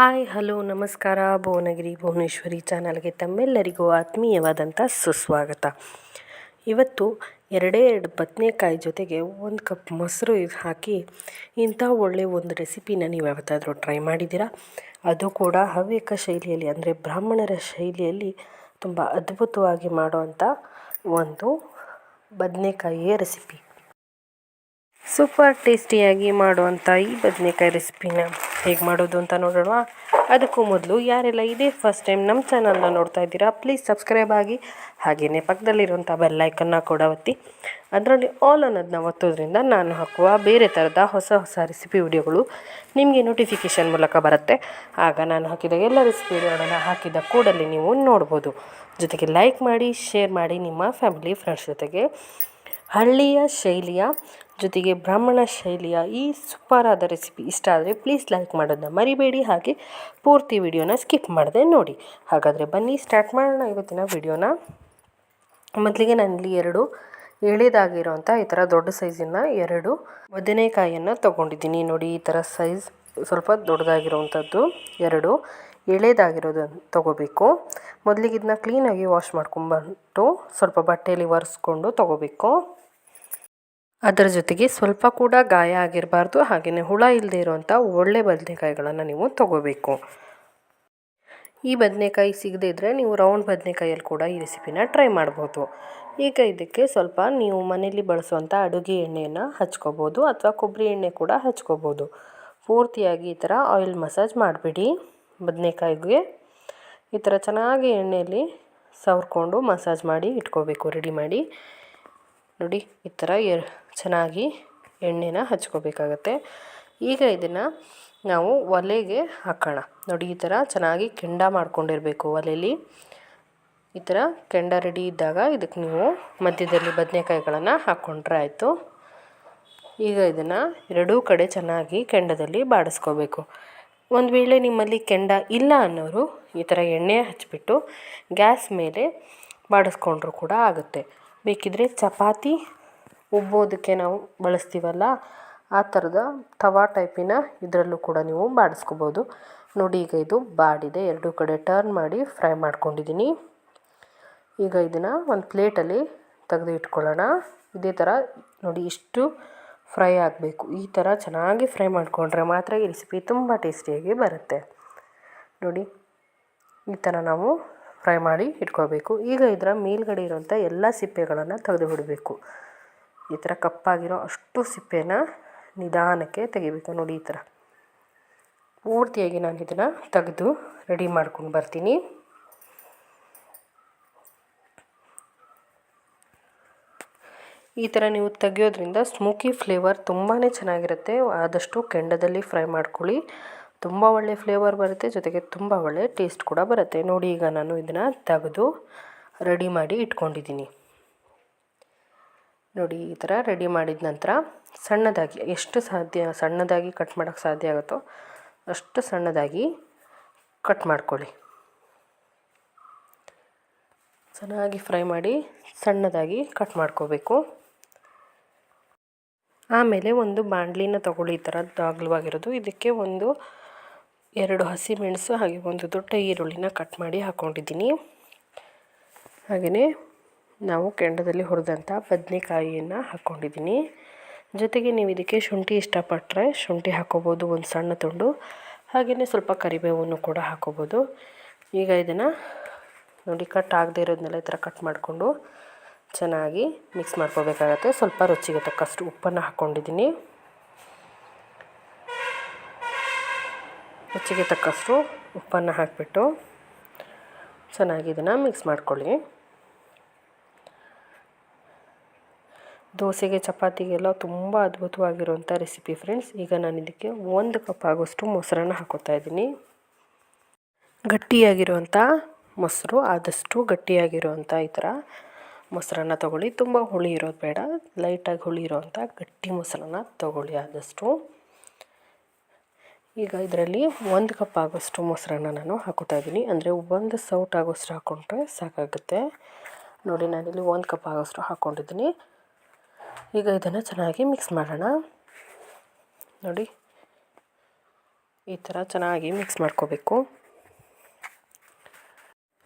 Hi, hello, ನಮಸ್ಕಾರ. ಭುವನಗಿರಿ ಭುವನೇಶ್ವರಿ ಚಾನಲ್ಗೆ ತಮ್ಮೆಲ್ಲರಿಗೂ ಆತ್ಮೀಯವಾದಂಥ ಸುಸ್ವಾಗತ. ಇವತ್ತು ಎರಡೇ ಎರಡು ಬದನೆಕಾಯಿ ಜೊತೆಗೆ ಒಂದು ಕಪ್ ಮೊಸರು ಹಾಕಿ ಇಂಥ ಒಳ್ಳೆಯ ಒಂದು ರೆಸಿಪಿನ ನೀವು ಯಾವತ್ತಾದರೂ ಟ್ರೈ ಮಾಡಿದ್ದೀರಾ? ಅದು ಕೂಡ ಹವ್ಯಕ ಶೈಲಿಯಲ್ಲಿ, ಅಂದರೆ ಬ್ರಾಹ್ಮಣರ ಶೈಲಿಯಲ್ಲಿ ತುಂಬ ಅದ್ಭುತವಾಗಿ ಮಾಡುವಂಥ ಒಂದು ಬದನೆಕಾಯಿಯ ರೆಸಿಪಿ. ಸೂಪರ್ ಟೇಸ್ಟಿಯಾಗಿ ಮಾಡುವಂಥ ಈ ಬದನೆಕಾಯಿ ರೆಸಿಪಿನ ಹೇಗೆ ಮಾಡೋದು ಅಂತ ನೋಡೋಣ. ಅದಕ್ಕೂ ಮೊದಲು ಯಾರೆಲ್ಲ ಇದೇ ಫಸ್ಟ್ ಟೈಮ್ ನಮ್ಮ ಚಾನಲ್ನ ನೋಡ್ತಾ ಇದ್ದೀರಾ ಪ್ಲೀಸ್ ಸಬ್ಸ್ಕ್ರೈಬ್ ಆಗಿ. ಹಾಗೆಯೇ ಪಕ್ಕದಲ್ಲಿರುವಂಥ ಬೆಲ್ಲೈಕನ್ನ ಕೂಡ ಒತ್ತಿ. ಅದರಲ್ಲಿ ಆಲ್ ಅನ್ನೋದನ್ನ ಒತ್ತೋದ್ರಿಂದ ನಾನು ಹಾಕುವ ಬೇರೆ ಥರದ ಹೊಸ ಹೊಸ ರೆಸಿಪಿ ವಿಡಿಯೋಗಳು ನಿಮಗೆ ನೋಟಿಫಿಕೇಷನ್ ಮೂಲಕ ಬರುತ್ತೆ. ಆಗ ನಾನು ಹಾಕಿದ ಎಲ್ಲ ರೆಸಿಪಿ ವಿಡಿಯೋಗಳನ್ನು ಹಾಕಿದ ಕೂಡಲೇ ನೀವು ನೋಡ್ಬೋದು. ಜೊತೆಗೆ ಲೈಕ್ ಮಾಡಿ ಶೇರ್ ಮಾಡಿ ನಿಮ್ಮ ಫ್ಯಾಮಿಲಿ ಫ್ರೆಂಡ್ಸ್ ಜೊತೆಗೆ. ಹಳ್ಳಿಯ ಶೈಲಿಯ ಜೊತೆಗೆ ಬ್ರಾಹ್ಮಣ ಶೈಲಿಯ ಈ ಸೂಪರಾದ ರೆಸಿಪಿ ಇಷ್ಟ ಆದರೆ ಪ್ಲೀಸ್ ಲೈಕ್ ಮಾಡೋದನ್ನ ಮರಿಬೇಡಿ. ಹಾಗೆ ಪೂರ್ತಿ ವಿಡಿಯೋನ ಸ್ಕಿಪ್ ಮಾಡದೆ ನೋಡಿ. ಹಾಗಾದರೆ ಬನ್ನಿ ಸ್ಟಾರ್ಟ್ ಮಾಡೋಣ ಇವತ್ತಿನ ವಿಡಿಯೋನ. ಮೊದಲಿಗೆ ನನ್ನಲ್ಲಿ ಎರಡು ಎಳೆದಾಗಿರೋಂಥ ಈ ಥರ ದೊಡ್ಡ ಸೈಜಿನ ಎರಡು ಬದನೆಕಾಯಿಯನ್ನು ತೊಗೊಂಡಿದ್ದೀನಿ. ನೋಡಿ, ಈ ಥರ ಸೈಜ್ ಸ್ವಲ್ಪ ದೊಡ್ಡದಾಗಿರೋವಂಥದ್ದು ಎರಡು ಎಳೆದಾಗಿರೋದು ತೊಗೋಬೇಕು. ಮೊದಲಿಗೆ ಇದನ್ನ ಕ್ಲೀನಾಗಿ ವಾಶ್ ಮಾಡ್ಕೊಂಬಂಟು ಸ್ವಲ್ಪ ಬಟ್ಟೆಯಲ್ಲಿ ಒರೆಸ್ಕೊಂಡು ತೊಗೋಬೇಕು. ಅದರ ಜೊತೆಗೆ ಸ್ವಲ್ಪ ಕೂಡ ಗಾಯ ಆಗಿರಬಾರ್ದು. ಹಾಗೆಯೇ ಹುಳ ಇಲ್ಲದೆ ಇರುವಂಥ ಒಳ್ಳೆ ಬದನೆಕಾಯಿಗಳನ್ನು ನೀವು ತಗೋಬೇಕು. ಈ ಬದನೆಕಾಯಿ ಸಿಗದೇ ಇದ್ದರೆ ನೀವು ರೌಂಡ್ ಬದನೆಕಾಯಲ್ಲಿ ಕೂಡ ಈ ರೆಸಿಪಿನ ಟ್ರೈ ಮಾಡ್ಬೋದು. ಈಗ ಇದಕ್ಕೆ ಸ್ವಲ್ಪ ನೀವು ಮನೆಯಲ್ಲಿ ಬಳಸುವಂಥ ಅಡುಗೆ ಎಣ್ಣೆಯನ್ನು ಹಚ್ಕೋಬೋದು ಅಥವಾ ಕೊಬ್ಬರಿ ಎಣ್ಣೆ ಕೂಡ ಹಚ್ಕೋಬೋದು. ಪೂರ್ತಿಯಾಗಿ ಈ ಥರ ಆಯಿಲ್ ಮಸಾಜ್ ಮಾಡಿಬಿಡಿ ಬದನೆಕಾಯಿಗೆ. ಈ ಥರ ಚೆನ್ನಾಗಿ ಎಣ್ಣೆಯಲ್ಲಿ ಸವರ್ಕೊಂಡು ಮಸಾಜ್ ಮಾಡಿ ಇಟ್ಕೋಬೇಕು, ರೆಡಿ ಮಾಡಿ. ನೋಡಿ ಈ ಥರ ಎ ಚೆನ್ನಾಗಿ ಎಣ್ಣೆನ ಹಚ್ಕೋಬೇಕಾಗತ್ತೆ. ಈಗ ಇದನ್ನು ನಾವು ಒಲೆಗೆ ಹಾಕೋಣ. ನೋಡಿ, ಈ ಥರ ಚೆನ್ನಾಗಿ ಕೆಂಡ ಮಾಡ್ಕೊಂಡಿರಬೇಕು ಒಲೆಯಲ್ಲಿ ಈ ಥರ ಕೆಂಡ ರೆಡಿ ಇದ್ದಾಗ ಇದಕ್ಕೆ ನೀವು ಮಧ್ಯದಲ್ಲಿ ಬದನೆಕಾಯಿಗಳನ್ನು ಹಾಕ್ಕೊಂಡ್ರೆ ಆಯಿತು. ಈಗ ಇದನ್ನು ಎರಡೂ ಕಡೆ ಚೆನ್ನಾಗಿ ಕೆಂಡದಲ್ಲಿ ಬಾಡಿಸ್ಕೋಬೇಕು. ಒಂದು ವೇಳೆ ನಿಮ್ಮಲ್ಲಿ ಕೆಂಡ ಇಲ್ಲ ಅನ್ನೋರು ಈ ಥರ ಎಣ್ಣೆ ಹಚ್ಚಿಬಿಟ್ಟು ಗ್ಯಾಸ್ ಮೇಲೆ ಬಾಡಿಸ್ಕೊಂಡ್ರೂ ಕೂಡ ಆಗುತ್ತೆ. ಬೇಕಿದ್ದರೆ ಚಪಾತಿ ಉಬ್ಬೋದಕ್ಕೆ ನಾವು ಬಳಸ್ತೀವಲ್ಲ, ಆ ಥರದ ತವಾ ಟೈಪಿನ ಇದರಲ್ಲೂ ಕೂಡ ನೀವು ಬಾಡಿಸ್ಕೋಬೋದು. ನೋಡಿ, ಈಗ ಇದು ಬಾಡಿದೆ. ಎರಡೂ ಕಡೆ ಟರ್ನ್ ಮಾಡಿ ಫ್ರೈ ಮಾಡ್ಕೊಂಡಿದ್ದೀನಿ. ಈಗ ಇದನ್ನು ಒಂದು ಪ್ಲೇಟಲ್ಲಿ ತೆಗೆದು ಇಟ್ಕೊಳ್ಳೋಣ. ಇದೇ ಥರ ನೋಡಿ, ಇಷ್ಟು ಫ್ರೈ ಆಗಬೇಕು. ಈ ಥರ ಚೆನ್ನಾಗಿ ಫ್ರೈ ಮಾಡಿಕೊಂಡ್ರೆ ಮಾತ್ರ ಈ ರೆಸಿಪಿ ತುಂಬ ಟೇಸ್ಟಿಯಾಗಿ ಬರುತ್ತೆ. ನೋಡಿ, ಈ ಥರ ನಾವು ಫ್ರೈ ಮಾಡಿ ಇಟ್ಕೋಬೇಕು. ಈಗ ಇದರ ಮೇಲ್ಗಡೆ ಇರುವಂಥ ಎಲ್ಲ ಸಿಪ್ಪೆಗಳನ್ನು ತೆಗೆದು ಬಿಡಬೇಕು. ಈ ಥರ ಕಪ್ಪಾಗಿರೋ ಅಷ್ಟು ಸಿಪ್ಪೆನ ನಿಧಾನಕ್ಕೆ ತೆಗಿಬೇಕು ನೋಡಿ ಈ ಥರ. ಪೂರ್ತಿಯಾಗಿ ನಾನು ಇದನ್ನು ತೆಗೆದು ರೆಡಿ ಮಾಡ್ಕೊಂಡು ಬರ್ತೀನಿ. ಈ ಥರ ನೀವು ತೆಗೆಯೋದ್ರಿಂದ ಸ್ಮೋಕಿ ಫ್ಲೇವರ್ ತುಂಬಾ ಚೆನ್ನಾಗಿರುತ್ತೆ. ಆದಷ್ಟು ಕೆಂಡದಲ್ಲಿ ಫ್ರೈ ಮಾಡ್ಕೊಳ್ಳಿ. ತುಂಬ ಒಳ್ಳೆ ಫ್ಲೇವರ್ ಬರುತ್ತೆ, ಜೊತೆಗೆ ತುಂಬ ಒಳ್ಳೆ ಟೇಸ್ಟ್ ಕೂಡ ಬರುತ್ತೆ. ನೋಡಿ ಈಗ ನಾನು ಇದನ್ನು ತೆಗೆದು ರೆಡಿ ಮಾಡಿ ಇಟ್ಕೊಂಡಿದ್ದೀನಿ. ನೋಡಿ, ಈ ಥರ ರೆಡಿ ಮಾಡಿದ ನಂತರ ಸಣ್ಣದಾಗಿ, ಎಷ್ಟು ಸಾಧ್ಯ, ಸಣ್ಣದಾಗಿ ಕಟ್ ಮಾಡೋಕ್ಕೆ ಸಾಧ್ಯ ಆಗುತ್ತೋ ಅಷ್ಟು ಸಣ್ಣದಾಗಿ ಕಟ್ ಮಾಡ್ಕೊಳ್ಳಿ. ಚೆನ್ನಾಗಿ ಫ್ರೈ ಮಾಡಿ ಸಣ್ಣದಾಗಿ ಕಟ್ ಮಾಡ್ಕೋಬೇಕು. ಆಮೇಲೆ ಒಂದು ಬಾಣಲಿನ ತಗೊಳ್ಳಿ, ಈ ಥರ ಅಗಲವಾಗಿರೋದು ಇದಕ್ಕೆ ಒಂದು ಎರಡು ಹಸಿಮೆಣಸು ಹಾಗೆ ಒಂದು ದೊಡ್ಡ ಈರುಳ್ಳಿನ ಕಟ್ ಮಾಡಿ ಹಾಕ್ಕೊಂಡಿದ್ದೀನಿ ಹಾಗೆಯೇ ನಾವು ಕೆಂಡದಲ್ಲಿ ಹುರಿದಂಥ ಬದನೆಕಾಯಿಯನ್ನು ಹಾಕ್ಕೊಂಡಿದ್ದೀನಿ. ಜೊತೆಗೆ ನೀವು ಇದಕ್ಕೆ ಶುಂಠಿ ಇಷ್ಟಪಟ್ಟರೆ ಶುಂಠಿ ಹಾಕ್ಕೋಬೋದು ಒಂದು ಸಣ್ಣ ತುಂಡು. ಹಾಗೆಯೇ ಸ್ವಲ್ಪ ಕರಿಬೇವನ್ನು ಕೂಡ ಹಾಕ್ಕೋಬೋದು ಈಗ ಇದನ್ನು ನೋಡಿ, ಕಟ್ ಆಗದೆ ಇರೋದನ್ನೆಲ್ಲ ಈ ಥರ ಕಟ್ ಮಾಡಿಕೊಂಡು ಚೆನ್ನಾಗಿ ಮಿಕ್ಸ್ ಮಾಡ್ಕೋಬೇಕಾಗತ್ತೆ. ಸ್ವಲ್ಪ ರುಚಿಗೆ ತಕ್ಕಷ್ಟು ಉಪ್ಪನ್ನು ಹಾಕ್ಕೊಂಡಿದ್ದೀನಿ. ರುಚಿಗೆ ತಕ್ಕಷ್ಟು ಉಪ್ಪನ್ನು ಹಾಕಿಬಿಟ್ಟು ಚೆನ್ನಾಗಿ ಇದನ್ನು ಮಿಕ್ಸ್ ಮಾಡ್ಕೊಳ್ಳಿ. ದೋಸೆಗೆ, ಚಪಾತಿಗೆಲ್ಲ ತುಂಬ ಅದ್ಭುತವಾಗಿರುವಂಥ ರೆಸಿಪಿ ಫ್ರೆಂಡ್ಸ್ ಈಗ ನಾನು ಇದಕ್ಕೆ ಒಂದು ಕಪ್ ಆಗೋಷ್ಟು ಮೊಸರನ್ನು ಹಾಕೋತಾ ಇದ್ದೀನಿ. ಗಟ್ಟಿಯಾಗಿರುವಂಥ ಮೊಸರು, ಆದಷ್ಟು ಗಟ್ಟಿಯಾಗಿರುವಂಥ ಈ ಥರ ಮೊಸರನ್ನ ತೊಗೊಳ್ಳಿ. ತುಂಬ ಹುಳಿ ಇರೋದು ಬೇಡ ಲೈಟಾಗಿ ಹುಳಿ ಇರೋವಂಥ ಗಟ್ಟಿ ಮೊಸರನ್ನ ತೊಗೊಳ್ಳಿ ಆದಷ್ಟು. ಈಗ ಇದರಲ್ಲಿ ಒಂದು ಕಪ್ ಆಗೋಷ್ಟು ಮೊಸರನ್ನ ನಾನು ಹಾಕೋತಾ ಇದ್ದೀನಿ. ಅಂದರೆ ಒಂದು ಸೌಟ್ ಆಗೋಷ್ಟು ಹಾಕ್ಕೊಂಡ್ರೆ ಸಾಕಾಗುತ್ತೆ. ನೋಡಿ, ನಾನಿಲ್ಲಿ ಒಂದು ಕಪ್ ಆಗೋಷ್ಟು ಹಾಕ್ಕೊಂಡಿದ್ದೀನಿ ಈಗ ಇದನ್ನು ಚೆನ್ನಾಗಿ ಮಿಕ್ಸ್ ಮಾಡೋಣ. ನೋಡಿ. ಈ ಥರ ಚೆನ್ನಾಗಿ ಮಿಕ್ಸ್ ಮಾಡ್ಕೋಬೇಕು.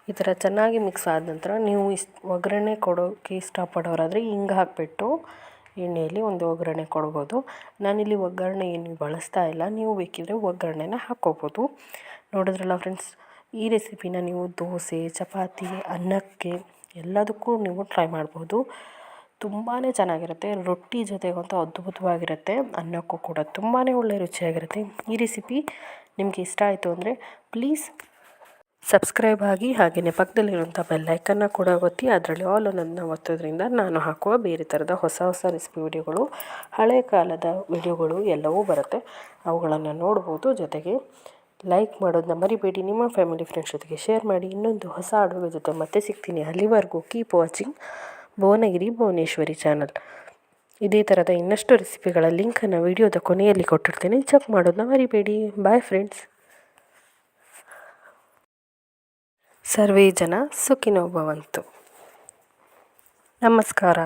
ಈ ಥರ ಚೆನ್ನಾಗಿ ಮಿಕ್ಸ್ ಆದ ನಂತರ ನೀವು ಇಸ್, ಒಗ್ಗರಣೆ ಕೊಡೋಕ್ಕೆ ಇಷ್ಟಪಡೋರಾದರೆ ಹಿಂಗೆ ಹಾಕಿಬಿಟ್ಟು ಎಣ್ಣೆಯಲ್ಲಿ ಒಂದು ಒಗ್ಗರಣೆ ಕೊಡ್ಬೋದು. ನಾನಿಲ್ಲಿ ಒಗ್ಗರಣೆ ಏನು ಬಳಸ್ತಾ ಇಲ್ಲ. ನೀವು ಬೇಕಿದ್ದರೆ ಒಗ್ಗರಣೆನ ಹಾಕ್ಕೋಬೋದು. ನೋಡಿದ್ರಲ್ಲ ಫ್ರೆಂಡ್ಸ್ ಈ ರೆಸಿಪಿನ ನೀವು ದೋಸೆ, ಚಪಾತಿ, ಅನ್ನಕ್ಕೆ ಎಲ್ಲದಕ್ಕೂ ನೀವು ಟ್ರೈ ಮಾಡ್ಬೋದು. ತುಂಬಾ ಚೆನ್ನಾಗಿರುತ್ತೆ, ರೊಟ್ಟಿ ಜೊತೆಗಂತೂ ಅದ್ಭುತವಾಗಿರುತ್ತೆ, ಅನ್ನಕ್ಕೂ ಕೂಡ ತುಂಬಾ ಒಳ್ಳೆ ರುಚಿಯಾಗಿರುತ್ತೆ. ಈ ರೆಸಿಪಿ ನಿಮಗೆ ಇಷ್ಟ ಆಯಿತು ಅಂದರೆ ಪ್ಲೀಸ್ ಸಬ್ಸ್ಕ್ರೈಬ್ ಆಗಿ ಹಾಗೆಯೇ ಪಕ್ಕದಲ್ಲಿರುವಂಥ ಬೆಲ್ಲೈಕನ್ನ ಕೂಡ ಒತ್ತಿ, ಅದರಲ್ಲಿ ಆಲ್ ಅನ್ನೋದನ್ನ ಒತ್ತೋದ್ರಿಂದ ನಾನು ಹಾಕುವ ಬೇರೆ ಥರದ ಹೊಸ ಹೊಸ ರೆಸಿಪಿ ವಿಡಿಯೋಗಳು ಹಳೆಯ ಕಾಲದ ವಿಡಿಯೋಗಳು ಎಲ್ಲವೂ ಬರುತ್ತೆ. ಅವುಗಳನ್ನು ನೋಡ್ಬೋದು, ಜೊತೆಗೆ ಲೈಕ್ ಮಾಡೋದನ್ನ ಮರಿಬೇಡಿ, ನಿಮ್ಮ ಫ್ಯಾಮಿಲಿ ಫ್ರೆಂಡ್ಸ್ ಜೊತೆಗೆ ಶೇರ್ ಮಾಡಿ, ಇನ್ನೊಂದು ಹೊಸ ಅಡುಗೆ ಜೊತೆ ಮತ್ತೆ ಸಿಗ್ತೀನಿ. ಅಲ್ಲಿವರೆಗೂ keep watching Bhuvanagiri Bhuvaneshwari channel ಇದೇ ಥರದ ಇನ್ನಷ್ಟು ರೆಸಿಪಿಗಳ ಲಿಂಕನ್ನು ವಿಡಿಯೋದ ಕೊನೆಯಲ್ಲಿ ಕೊಟ್ಟಿರ್ತೀನಿ. ಚೆಕ್ ಮಾಡೋದನ್ನ ಮರಿಬೇಡಿ. ಬಾಯ್ ಫ್ರೆಂಡ್ಸ್ ಸರ್ವೇ ಜನ ಸುಖಿನೋ ಭವಂತು ನಮಸ್ಕಾರ.